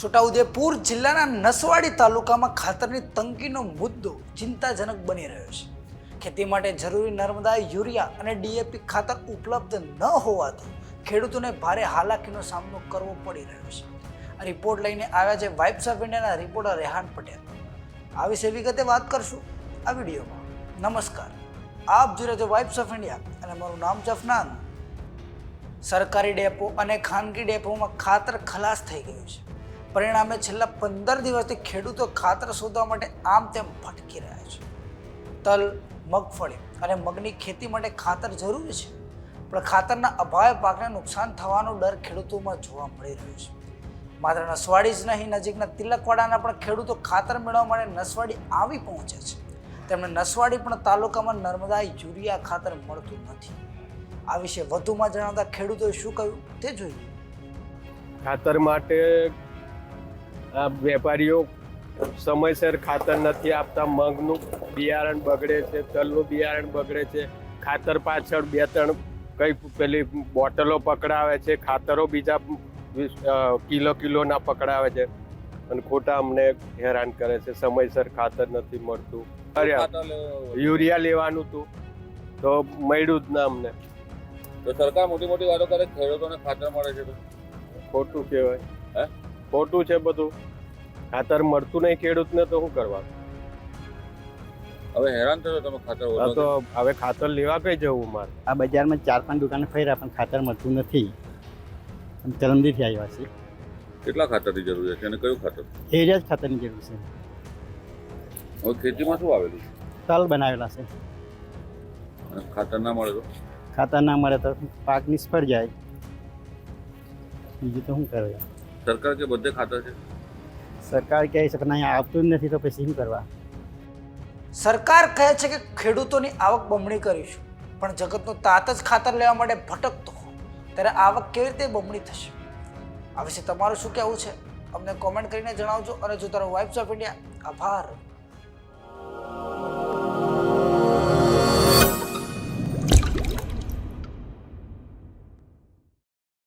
છોટાઉદેપુર જિલ્લાના નસવાડી તાલુકામાં ખાતરની તંગીનો મુદ્દો ચિંતાજનક બની રહ્યો છે. ખેતી માટે જરૂરી નર્મદા, યુરિયા અને ડીએપી ખાતર ઉપલબ્ધ ન હોવાથી ખેડૂતોને ભારે હાલાકીનો સામનો કરવો પડી રહ્યો છે. આ રિપોર્ટ લઈને આવ્યા છે વાઇબ્સ ઓફ ઇન્ડિયાના રિપોર્ટર રેહાન પટેલ. આ વિશે વિગતે વાત કરશું આ વિડીયોમાં. નમસ્કાર. આપ જોઈ રહ્યા છો વાઇબ્સ ઓફ ઇન્ડિયા અને મારું નામ જફનાન સરકારી ડેપો અને ખાનગી ડેપોમાં ખાતર ખલાસ થઈ ગયું છે. પરિણામે છેલ્લા પંદર દિવસથી ખેડૂતો ખાતર શોધવા માટે આમ તેમ ભટકી રહ્યા છે. તલ, મગફળી અને મગની ખેતી માટે ખાતર જરૂરી છે. પણ ખાતરના અભાવે પાકને નુકસાન થવાનો ડર ખેડૂતોમાં જોવા મળી રહ્યો છે. માત્ર નસવાડી જ નહીં, નજીકના તિલકવાડાના પણ ખેડૂતો ખાતર મેળવવા માટે નસવાડી આવી પહોંચે છે. તેમણે નસવાડી પણ તાલુકામાં નર્મદા યુરિયા ખાતર મળતું નથી. આ વિશે વધુમાં જણાવતા ખેડૂતોએ શું કહ્યું તે જોઈએ ખાતર માટે વેપારીઓ સમયસર ખાતર નથી આપતા મગનું બિયારણ બગડે છે તલનું બિયારણ બગડે છે ખાતર પાછળ બે ત્રણ કઈ પેલી બોટલો પકડાવે છે ખાતરો બીજા કિલો કિલોના પકડાવે છે અને ખોટા અમને હેરાન કરે છે સમયસર ખાતર નથી મળતું. અરે યુરિયા લેવાનું હતું તો મળ્યું જ ના અમને. તો સરકાર મોટી મોટી વાતો કરે ખેડૂતોને ખાતર મળે છે ખોટું કહેવાય. હે? ખોટું છે બધું. ખાતર મળતું નહીં ખેડૂતને તો શું કરવાનું હવે હેરાન થયો તમે ખાતર તો હવે ખાતર લેવા કઈ જવું મારે. આ બજારમાં ચાર પાંચ દુકાને ફર્યા પણ ખાતર મળતું નથી. ચરમદીથી આવ્યા છે. કેટલા ખાતરની જરૂર છે અને કયું ખાતર? એરિયા જ ખાતરની જરૂર છે. હવે ખેતીમાં શું આવેલું? તલ બનાવેલા છે. ખાતર ના મળે તો? ખાતર ના મળે તો પાક નિષ્ફળ જાય. બીજું તો શું કરે? સરકાર કે બધે ખાતા છે? સરકાર કહે છે કે નહીં આવતું જ નથી તો પછી શું કરવા? સરકાર કહે છે કે ખેડૂતોની આવક બમણી કરીશું પણ જગતનો તાત જ ખાતર લેવા માટે ભટકતો ત્યારે આવક કેવી રીતે બમણી થશે? આ વિશે તમારું શું કહેવું છે? અમને કોમેન્ટ કરીને જણાવજો અને જો તારો વાઇબ્સ ઓફ ઇન્ડિયા આભાર.